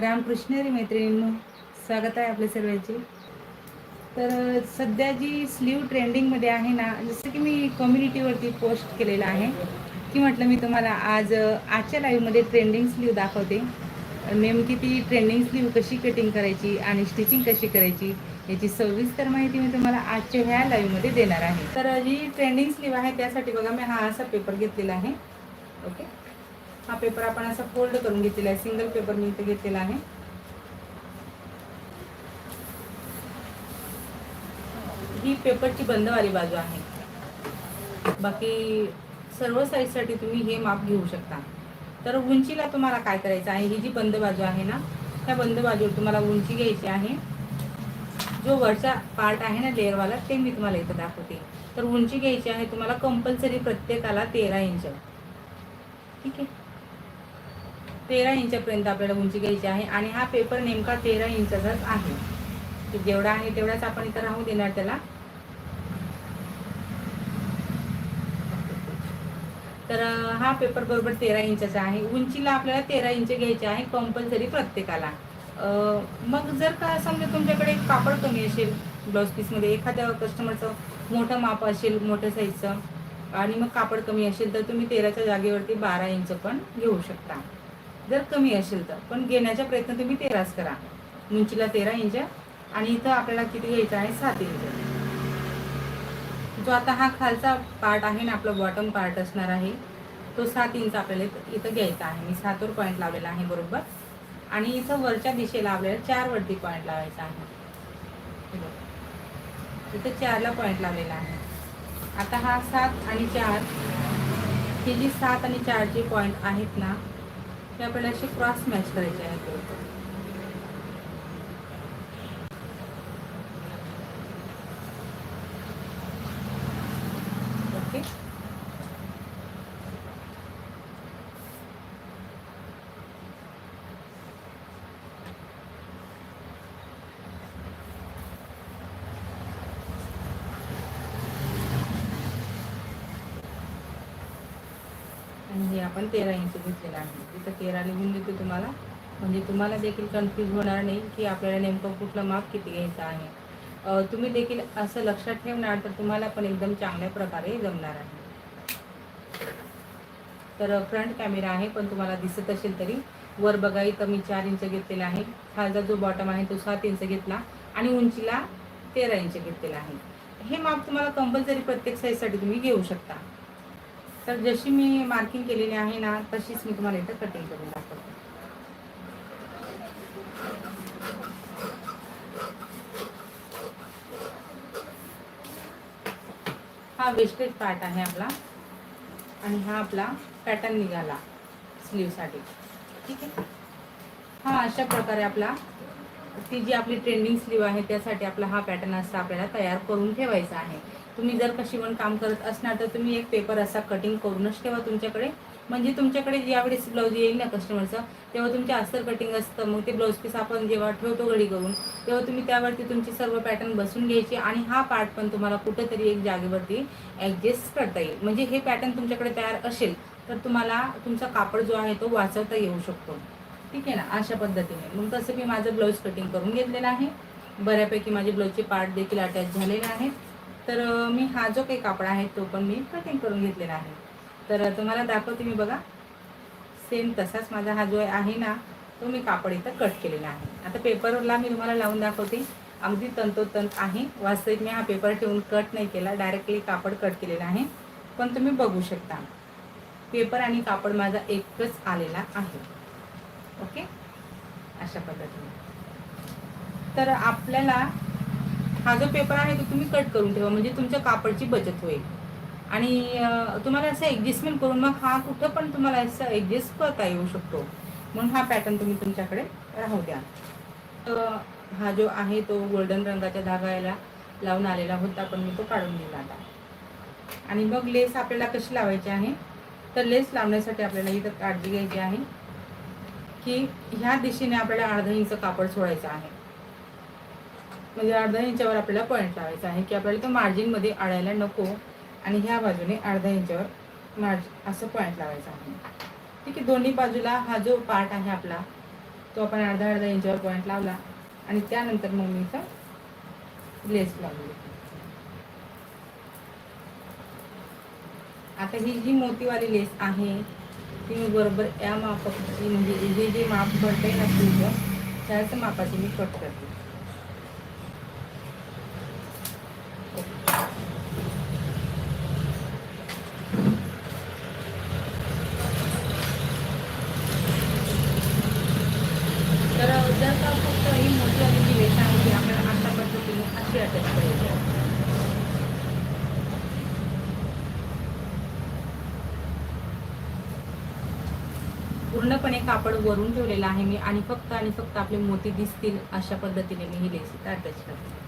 रामकृष्णरी मैत्रिणींनो स्वागत आहे आपल्या सर्वांचे. तर सध्या जी स्लीव ट्रेंडिंगमध्ये आहे ना जसं की मी कम्युनिटीवरती पोस्ट केलेलं आहे की म्हटलं मी तुम्हाला आज आजच्या लाईव्हमध्ये ट्रेंडिंग स्लीव दाखवते. नेमकी ती ट्रेंडिंग स्लीव कशी कटिंग करायची आणि स्टिचिंग कशी करायची याची सविस्तर माहिती मी तुम्हाला आजच्या ह्या लाईव्हमध्ये देणार आहे. तर जी ट्रेंडिंग स्लीव आहे त्यासाठी बघा मी हा असा पेपर घेतलेला आहे. ओके हा पेपर आपण असा फोल्ड करून घेतलेला आहे. सिंगल पेपर मी इथे घेतलेला आहे. ही पेपरची बंदवाली बाजू आहे. बाकी सर्व साईजसाठी तुम्ही हे माप घेऊ शकता. तर उंचीला तुम्हाला काय करायचं आहे? ही जी बंद बाजू आहे ना त्या बंद बाजूवर तुम्हाला उंची घ्यायची आहे. जो वरचा पार्ट आहे ना लेअरवाला ते मी तुम्हाला इथं दाखवते. तर उंची घ्यायची आहे तुम्हाला कंपल्सरी प्रत्येकाला तेरा इंच ठीक आहे? तेरा इंचपर्यंत आपल्याला उंची घ्यायची आहे आणि हा पेपर नेमका तेरा इंचाचाच आहे. जेवढा आहे तेवढाच आपण इथं राहू देणार त्याला. तर हा पेपर बरोबर तेरा इंचाचा आहे. उंचीला आपल्याला तेरा इंच घ्यायचे आहे कंपल्सरी प्रत्येकाला. मग जर का समजा तुमच्याकडे कापड कमी असेल ब्लाऊज पीसमध्ये एखाद्या कस्टमरचं मोठं माप असेल मोठं साईजचं आणि मग कापड कमी असेल तर तुम्ही तेराच्या जागेवरती बारा इंच पण घेऊ शकता. जर कमी असेल तर. पण घेण्याचा प्रयत्न तुम्ही तेराच करा. उंचीला तेरा इंच आणि इथं आपल्याला किती घ्यायचं आहे? सात इंच. जो आता हा खालचा पार्ट आहे ना आपला बॉटम पार्ट असणार आहे तो सात इंच आपल्याला इथं- घ्यायचा आहे. मी सातवर पॉईंट लावलेला आहे बरोबर? आणि इथं वरच्या दिशेला आपल्याला चार वरती पॉईंट लावायचा आहे. इथं चारला पॉईंट लावलेला आहे. आता हा सात आणि चार ही जी सात आणि चारचे पॉईंट आहेत ना ते आपल्याला असे क्रॉस मॅच करायचे आहेत बरोबर ओके आणि हे आपण तेरा इंच घेतलेलं आहे. तिथं तेरा लिहून देतो तुम्हाला. म्हणजे तुम्हाला देखील कन्फ्यूज होणार नाही की आपल्याला नेमकं कुठलं माप किती घ्यायचं आहे. तुम्ही देखील असं लक्षात ठेवणार तर तुम्हाला पण एकदम चांगल्या प्रकारे जमणार आहे. तर फ्रंट कॅमेरा आहे पण तुम्हाला दिसत असेल तरी. वर बघा इथं मी चार इंच घेतलेला आहे. खालचा जो बॉटम आहे तो सात इंच घेतला आणि उंचीला तेरा इंच घेतलेला आहे. हे माप तुम्हाला कंपल्सरी प्रत्येक साईजसाठी तुम्ही घेऊ शकता. तर जशी मी मार्किंग केलेली आहे ना तशीच मी तुम्हाला इथं कटिंग करून दाखवते. हा वेस्टेज पार्ट आहे आपला. आणि हा आपला पॅटर्न निघाला स्लीवसाठी ठीक आहे? हा अशा प्रकारे आपला ती जी आपली ट्रेंडिंग स्लीव आहे त्यासाठी आपला हा पॅटर्न असा आपल्याला तयार करून ठेवायचा आहे. तुम्ही जर का शिवण काम करत असणार तर तुम्ही एक पेपर असा कटिंग करूनच ठेवा तुमच्याकडे. म्हणजे तुमच्याकडे ज्यावेळेस ब्लाऊज येईल ना कस्टमरचं तेव्हा तुमचे अस्तर कटिंग असतं मग ते ब्लाऊज पीस आपण जेव्हा ठेवतो घडी करून तेव्हा तुम्ही त्यावरती तुमची सर्व पॅटर्न बसून घ्यायची आणि हा पार्ट पण तुम्हाला कुठंतरी एक जागेवरती ॲडजस्ट करता येईल. म्हणजे हे पॅटर्न तुमच्याकडे तयार असेल तर तुम्हाला तुमचा कापड जो आहे तो वाचवता येऊ शकतो. ठीक आहे ना? अशा पद्धतीने. मग तसं मी माझं ब्लाऊज कटिंग करून घेतलेलं आहे. बऱ्यापैकी माझे ब्लाऊजचे पार्ट देखील अटॅच झालेले आहेत. तर मी हा जो काही कापड आहे तो पण मी कटिंग करून घेतलेला आहे. तर तुम्हाला दाखवते मी बघा. सेम तसाच माझा हा जो आहे ना तो मी कापड इथं कट केलेला आहे. आता पेपरला मी तुम्हाला लावून दाखवते. अगदी तंतोतंत आहे. वास्तविक मी हा पेपर ठेवून कट नाही केला. डायरेक्टली कापड कट केलेला आहे. पण तुम्ही बघू शकता. पेपर आणि कापड माझा एकच आलेला आहे. ओके अशा पद्धतीने. तर आपल्याला हा जो पेपर आहे तो तुम्ही कट करून ठेवा म्हणजे तुमच्या कापडची बचत होईल. आणि तुम्हाला असं ॲडजस्टमेंट करून मग हा कुठं पण तुम्हाला असं ॲडजस्ट करता येऊ शकतो. म्हणून हा पॅटर्न तुम्ही तुमच्याकडे राहू द्या. तर हा जो आहे तो गोल्डन रंगाच्या धागायला लावून आलेला होता पण मी तो काढून दिला आता. आणि मग लेस आपल्याला कशी लावायची आहे? तर लेस लावण्यासाठी आपल्याला इथं काळजी घ्यायची आहे की ह्या दिशेने आपल्याला अर्धा इंच कापड सोडायचं आहे. म्हणजे अर्धा इंचावर आपल्याला पॉईंट लावायचा आहे की आपल्याला तो मार्जिनमध्ये अडायला नको आणि ह्या बाजूने अर्धा इंचावर मार्जिन असं पॉईंट लावायचा आहे. ठीक आहे दोन्ही बाजूला हा जो पार्ट आहे आपला तो आपण अर्धा अर्धा इंचावर पॉईंट लावला आणि त्यानंतर मग मी इथं लेस लावली. आता ही जी मोतीवाली लेस आहे ती मी बरोबर या मापाची म्हणजे हे जे माप भरता येईल असतील त्याच मापाची मी कट करते तर जर का फक्त ही मोतीवाली जी लेस आहे ती आपल्याला अशा पद्धतीने अशी अटॅच करायची आहे. पूर्णपणे कापड वरून ठेवलेलं आहे मी आणि फक्त आणि फक्त आपले मोती दिसतील अशा पद्धतीने मी ही लेस अटॅच करते.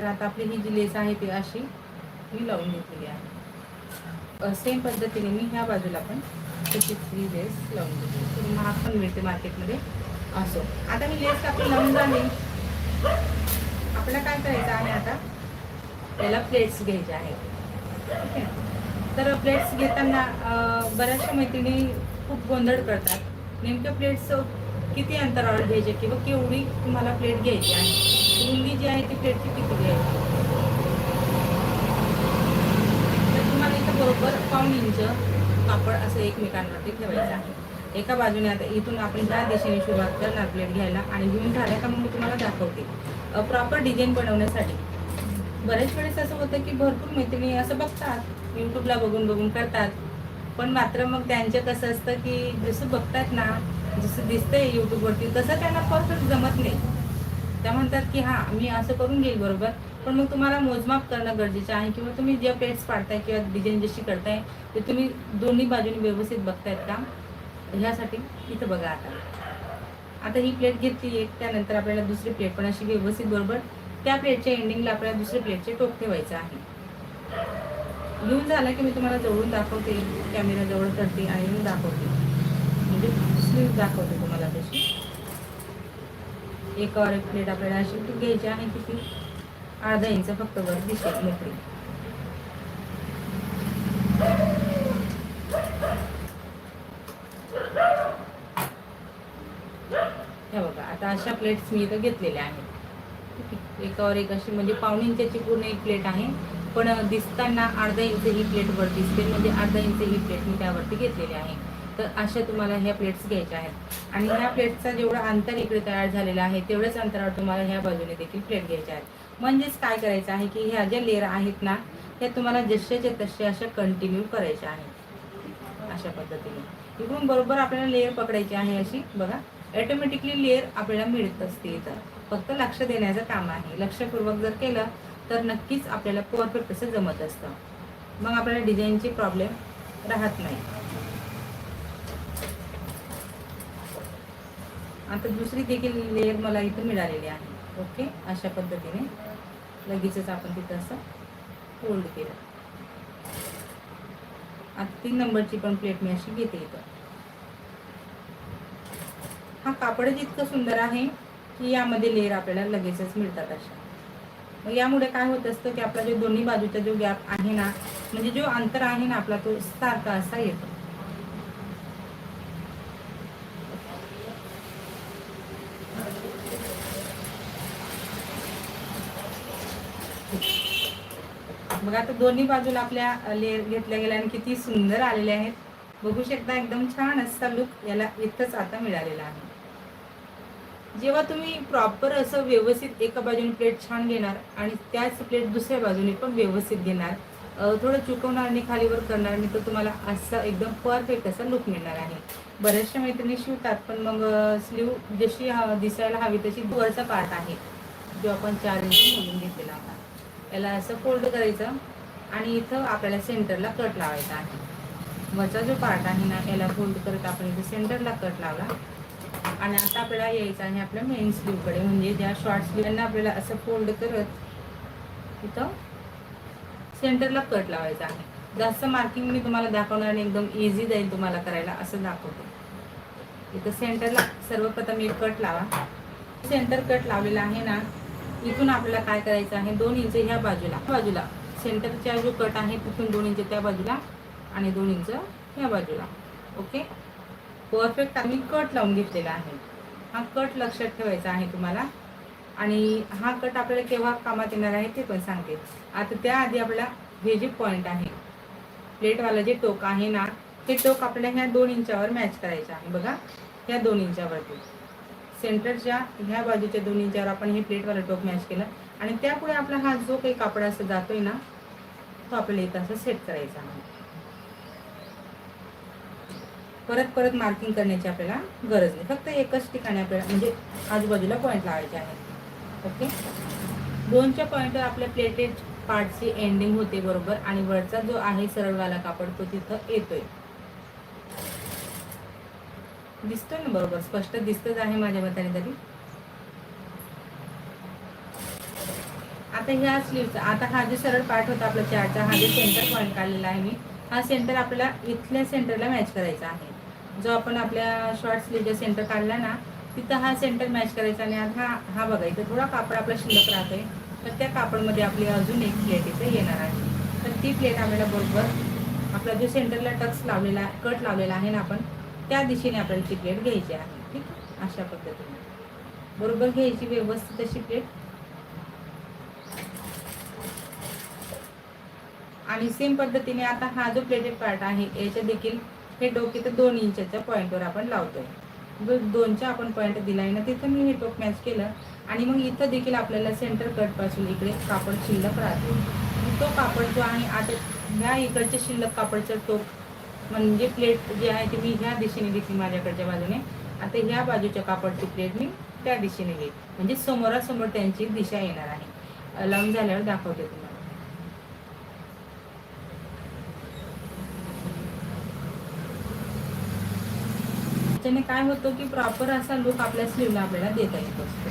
तर आता आपली ही जी लेस आहे ती अशी मी लावून घेतलेली आहे. सेम पद्धतीने मी ह्या बाजूला पण तशीच ही लेस लावून घेतली. थोडी महाग पण मिळते मार्केटमध्ये असो. आता मी लेस आपली लावून झाली आपल्याला काय करायचं आहे आता? त्याला प्लेट्स घ्यायचे आहेत. तर प्लेट्स घेताना बऱ्याचशा मैत्रिणी खूप गोंधळ करतात. नेमक्या प्लेट्स किती अंतरावर घ्यायचे किंवा केवढी तुम्हाला प्लेट घ्यायची आहे? रुंदी जी आहे ती प्लेटची किती आहे? तर तुम्हाला इथं बरोबर पाऊन इंच कापड असं एकमेकांवरती ठेवायचं आहे. एका बाजूने आता इथून आपण ज्या दिशेने सुरुवात करणार प्लेट घ्यायला आणि घेऊन झाल्या का मग मी तुम्हाला दाखवते. प्रॉपर डिझाईन बनवण्यासाठी. बऱ्याच वेळेस असं होतं की भरपूर मैत्रिणी असं बघतात यूट्यूबला बघून बघून करतात. पण मात्र मग त्यांचं कसं असतं की जसं बघतात ना जसं दिसतंय यूट्यूबवरती तसं त्यांना परफेक्ट जमत नाही. त्या म्हणतात की हां मी असं करून घेईल बरोबर पण मग तुम्हाला मोजमाप करणं गरजेचं आहे किंवा तुम्ही ज्या प्लेट्स पाडताय किंवा डिझाईन जशी करताय ते तुम्ही दोन्ही बाजूनी व्यवस्थित बघतायत का? ह्यासाठी इथं बघा आता. आता ही प्लेट घेतली एक त्यानंतर आपल्याला दुसरी प्लेट पण अशी व्यवस्थित बरोबर त्या प्लेटच्या एंडिंगला आपल्याला दुसऱ्या प्लेटचे टोक ठेवायचं आहे. घेऊन झाला की मी तुम्हाला जवळून दाखवते कॅमेरा जवळ करते आणि येऊन दाखवते. म्हणजे स्लीव दाखवते तुम्हाला तशी. एकावर एक प्लेट आपल्याला अशी ती घ्यायची आणि किती? अर्धा इंच फक्त वर दिसेल मोकळी हे बघा आता अशा प्लेट्स मी इथं घेतलेल्या आहेत. एकावर एक अशी म्हणजे पाऊण इंचाची पूर्ण एक प्लेट आहे. पण दिसताना अर्धा इंच ही प्लेट वर दिसते म्हणजे अर्धा इंच ही प्लेट मी त्यावरती घेतलेली आहे. तर अशा तुम्हाला ह्या प्लेट्स घ्यायच्या आहेत. आणि ह्या प्लेटचा जेवढं अंतर इकडे तयार झालेलं आहे तेवढ्याच अंतरावर तुम्हाला ह्या बाजूने देखील प्लेट घ्यायच्या आहेत. म्हणजेच काय करायचं आहे की ह्या ज्या लेअर आहेत ना त्या तुम्हाला जसेच्या तसे अशा कंटिन्यू करायच्या आहेत. अशा पद्धतीने. इकडून बरोबर आपल्याला लेअर पकडायची आहे अशी. बघा ऑटोमॅटिकली लेअर आपल्याला मिळत असते तर फक्त लक्ष देण्याचं काम आहे. लक्षपूर्वक जर केलं तर नक्कीच आपल्याला परफेक्ट असं जमत असतं. मग आपल्याला डिझाईनचे प्रॉब्लेम राहत नाही. आता दुसरी देखील लेअर मला इथं मिळालेली आहे. ओके अशा पद्धतीने लगेचच आपण तिथं असं फोल्ड केलं. आता तीन नंबरची पण प्लेट मी अशी घेते इथं. हा कापडच इतकं सुंदर आहे की यामध्ये लेअर आपल्याला लगेचच मिळतात अशा. मग यामुळे काय होत असतं की आपला जो दोन्ही बाजूचा जो गॅप आहे ना म्हणजे जो अंतर आहे ना आपला तो सारखा असा येतो. बघा आता दोन्ही बाजूला आपल्या लेअर घेतल्या गेल्या आणि किती सुंदर आलेले आहेत. बघू शकता एकदम छान असा लुक याला इथंच आता मिळालेला आहे. जेव्हा तुम्ही प्रॉपर असं व्यवस्थित एका बाजूने प्लेट छान घेणार आणि त्याच प्लेट दुसऱ्या बाजूने पण व्यवस्थित घेणार थोडं चुकवणार आणि खालीवर करणार मी तर तुम्हाला असा एकदम परफेक्ट असा लुक मिळणार आहे. बऱ्याचशा मैत्रिणी शिवतात पण मग स्लीव जशी दिसायला हवी तशी वरचा पार्ट आहे जो आपण चार इंच म्हणून घेतलेला होता. याला असं फोल्ड करायचं आणि इथं आपल्याला सेंटरला कट लावायचा आहे. वरचा जो पार्ट आहे ना याला फोल्ड करत आपण इथे सेंटरला कट लावला. आणि आता आपल्याला यायचं आहे आपल्या मेन स्लीवकडे म्हणजे ज्या शॉर्ट स्लीवांना आपल्याला असं फोल्ड करत इथं सेंटरला कट लावायचा आहे. जास्त मार्किंग मी तुम्हाला दाखवणार आणि एकदम इझी जाईल तुम्हाला करायला असं दाखवतो. इथं सेंटरला सर्वप्रथम एक कट लावा. सेंटर कट लावलेला आहे ना इथून आपल्याला काय करायचं आहे? दोन इंच ह्या बाजूला. बाजूला. सेंटरचा जो कट आहे तिथून दोन इंच त्या बाजूला आणि दोन इंच ह्या बाजूला. ओके? परफेक्ट आम्ही कट लावून घेतलेला आहे. हा कट लक्षात ठेवायचा आहे तुम्हाला. आणि हा कट आपल्याला केव्हा कामात येणार आहे ते पण सांगते. आता त्याआधी आपला हे जे पॉईंट आहे प्लेटवाला जे टोक आहे ना ते टोक आपल्याला ह्या दोन इंचावर मॅच करायचं आहे. बघा. ह्या दोन इंचावरती. सेंटरच्या ह्या बाजूच्या दोन्ही इंचावर आपण हे प्लेटवाला टोक मॅच केलं आणि त्यापुढे आपला हा जो काही कापड असं जातोय ना तो आपल्याला इथं असं सेट करायचा परत परत मार्किंग करण्याची आपल्याला गरज नाही. फक्त एकच ठिकाणी आपल्याला म्हणजे आजूबाजूला पॉईंट लावायचे आहेत. ओके दोनच्या पॉईंटवर आपल्या प्लेटेड पार्टची एंडिंग होते बरोबर आणि वरचा जो आहे सरळवाला कापड तो तिथं येतोय. दिसतोय ना बरोबर? स्पष्ट दिसतच आहे माझ्या मताने तरी. आता ह्या स्लीवचा आता हा जो सरळ पार्ट होता आपला चारचा हा जो सेंटर पॉईंट काढलेला आहे मी हा सेंटर आपल्याला इथल्या सेंटरला मॅच करायचा आहे. जो आपण आपल्या शॉर्ट स्लीवचा सेंटर काढला ना तिथं हा सेंटर मॅच करायचा आणि आता हा हा बघा इथं थोडा कापड आपला शिल्लक राहतोय. तर त्या कापडमध्ये आपली अजून एक प्लेट इथे येणार आहे. तर ती प्लेट आपल्याला बरोबर आपला जो सेंटरला टक्स लावलेला कट लावलेला आहे ना आपण त्या दिशेने आपल्याला ती प्लेट घ्यायची आहे ठीक आहे? अशा पद्धतीने. बरोबर घ्यायची व्यवस्थित अशी प्लेट आणि सेम पद्धतीने आता हा जो प्लेटेड पार्ट आहे याच्या देखील हे डोके तर दोन इंचच्या पॉईंटवर आपण लावतोय. जो दोनच्या आपण पॉईंट दिलाय ना तिथं मी हे टोक मॅच केलं. आणि मग इथं देखील आपल्याला सेंटर कटपासून इकडे कापड शिल्लक राहतो. तो कापड जो आहे आता ह्या इकडच्या शिल्लक कापडचा टोक म्हणजे प्लेट जी आहे ती मी ह्या दिशेने घेतली माझ्याकडच्या बाजूने. आता ह्या बाजूच्या कापडची प्लेट मी त्या दिशेने घेईल म्हणजे समोरासमोर त्यांची दिशा येणार आहे. लावून झाल्यावर दाखवते तुम्हाला. त्याने काय होतं की प्रॉपर असा लुक आपल्या स्लीवला आपल्याला देता येत असतो.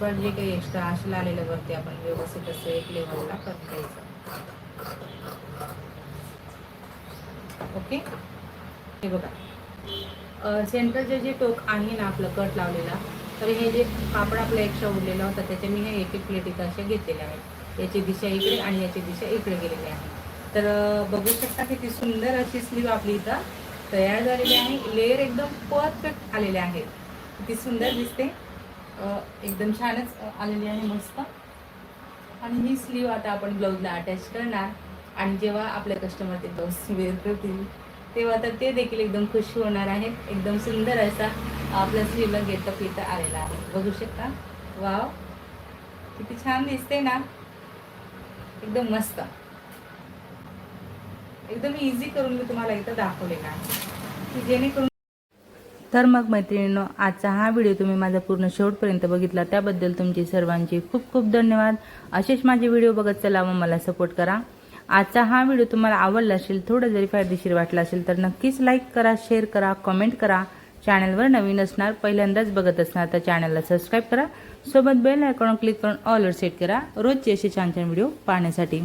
थोडंफार जे काही एक्स्ट्रा असेल आलेलं वरती आपण व्यवस्थित असं एक लेवलला करता यायचं ओके? हे बघा. सेंटरचे जे टोक आहे ना आपलं कट लावलेला तर हे जे कापड आपलं एक्स्ट्रा उरलेलं होतं त्याच्या मी हे एक एक प्लेट इथं अशा घेतलेल्या आहेत. याची दिशा इकडे आणि याची दिशा इकडे गेलेली आहे. तर बघू शकता किती सुंदर अशी स्लीव आपली इथं तयार झालेली आहे. लेअर एकदम परफेक्ट आलेले आहेत. किती सुंदर दिसते. एकदम छानच आलेली आहे मस्त. आणि ही स्लीव आता आपण ब्लाऊजला अटॅच करणार. आणि जेव्हा आपल्या कस्टमर ते ब्लाऊज वेअर करतील तेव्हा तर ते देखील एकदम खुश होणार आहेत. एकदम सुंदर असा आपल्या स्लीवला गेटअप इथं आलेला आहे. बघू शकता? वाव किती छान दिसते ना? एकदम मस्त. एकदम इझी करून मी तुम्हाला इथं दाखवलेलं आहे. की जेणेकरून तर मग मैत्रिणींनो आजचा हा व्हिडिओ तुम्ही माझा पूर्ण शेवटपर्यंत बघितला. त्याबद्दल तुमचे सर्वांचे खूप खूप धन्यवाद. असेच माझे व्हिडिओ बघत चला व मला सपोर्ट करा. आजचा हा व्हिडिओ तुम्हाला आवडला असेल थोडं जरी फायदेशीर वाटला असेल तर नक्कीच लाईक करा शेअर करा कमेंट करा. चॅनलवर नवीन असणार पहिल्यांदाच बघत असणार तर चॅनलला सबस्क्राईब करा. सोबत बेल आयकॉन क्लिक करून ऑलवर सेट करा. रोजचे असे छान छान व्हिडिओ पाहण्यासाठी.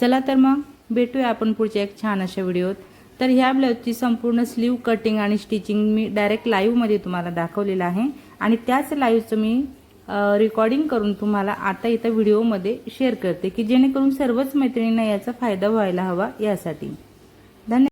चला तर मग भेटूया आपण पुढच्या एक छान अशा व्हिडिओत तर ह्या ब्लाऊजची संपूर्ण स्लीव कटिंग आणि स्टिचिंग मी डायरेक्ट लाईव्हमध्ये तुम्हाला दाखवलेलं आहे. आणि त्याच लाईव्हचं मी रेकॉर्डिंग करून तुम्हाला आता इथं व्हिडिओमध्ये शेअर करते की जेणेकरून सर्वच मैत्रिणींना याचा फायदा व्हायला हवा यासाठी.